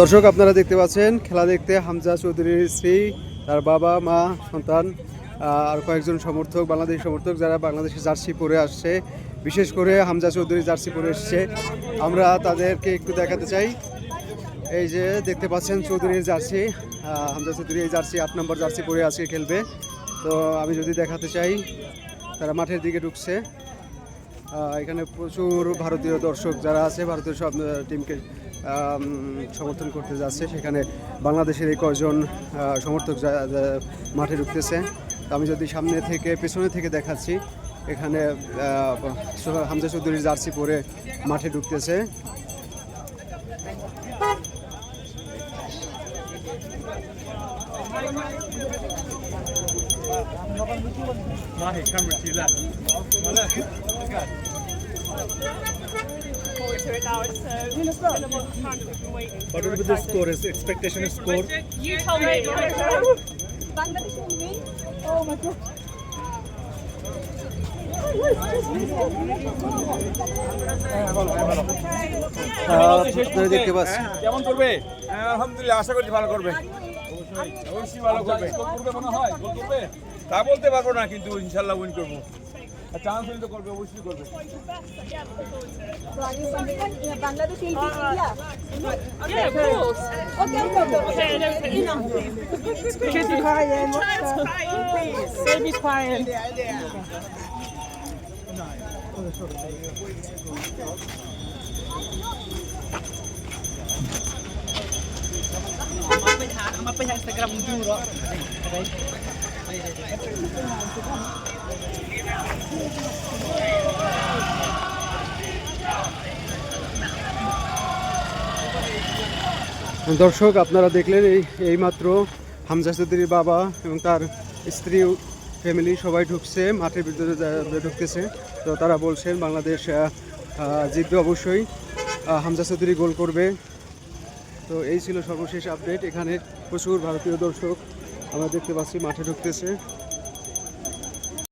দর্শক, আপনারা দেখতে পাচ্ছেন, খেলা দেখতে হামজা চৌধুরীর স্ত্রী, তার বাবা, মা, সন্তান আর কয়েকজন সমর্থক, বাংলাদেশ সমর্থক যারা বাংলাদেশের জার্সি পরে আসছে। বিশেষ করে হামজা চৌধুরী জার্সি পরে এসছে। আমরা তাদেরকে একটু দেখাতে চাই। এই যে দেখতে পাচ্ছেন চৌধুরীর জার্সি হামজা চৌধুরী এই জার্সি, আট নম্বর জার্সি পরে আজকে খেলবে। তো আমি যদি দেখাতে চাই, তারা মাঠের দিকে ঢুকছে। এখানে প্রচুর ভারতীয় দর্শক যারা আছে, ভারতীয় সব টিমকে সমর্থন করতে যাচ্ছে। সেখানে বাংলাদেশের এই কয়জন সমর্থক মাঠে ঢুকতেছে। আমি যদি সামনে থেকে, পেছনে থেকে দেখাচ্ছি, এখানে হামজা চৌধুরীর জার্সি পরে মাঠে ঢুকতেছে। forward to it now. It's uh, been a long time that we've been waiting. What will be the score? Is expectation is score? You told me. Bangladesh will win. Oh my god. আহ, আপনারা দেখতে পাচ্ছেন কেমন করবে হ্যাঁ, আলহামদুলিল্লাহ আশা করছি ভালো করবে। অবশ্যই ভালো করবে। করবে মনে হয়? গোল করবে তা বলতে পারব না কিন্তু ইনশাল্লাহ উইন করব। চান্স হলে তো করবে অবশ্যই করবে। So quiet. দর্শক, আপনারা দেখলেন এই, এইমাত্র হামজা চৌধুরীর বাবা এবং তার স্ত্রী ফ্যামিলি সবাই ঢুকছে, মাঠের ভিতরে ঢুকতেছে। তো তারা বলছেন, বাংলাদেশ জিতবে অবশ্যই। হামজা চৌধুরী গোল করবে। তো এই ছিল সর্বশেষ আপডেট এখানে প্রচুর ভারতীয় দর্শক আমরা দেখতে পাচ্ছি মাঠে ঢুকতেছে।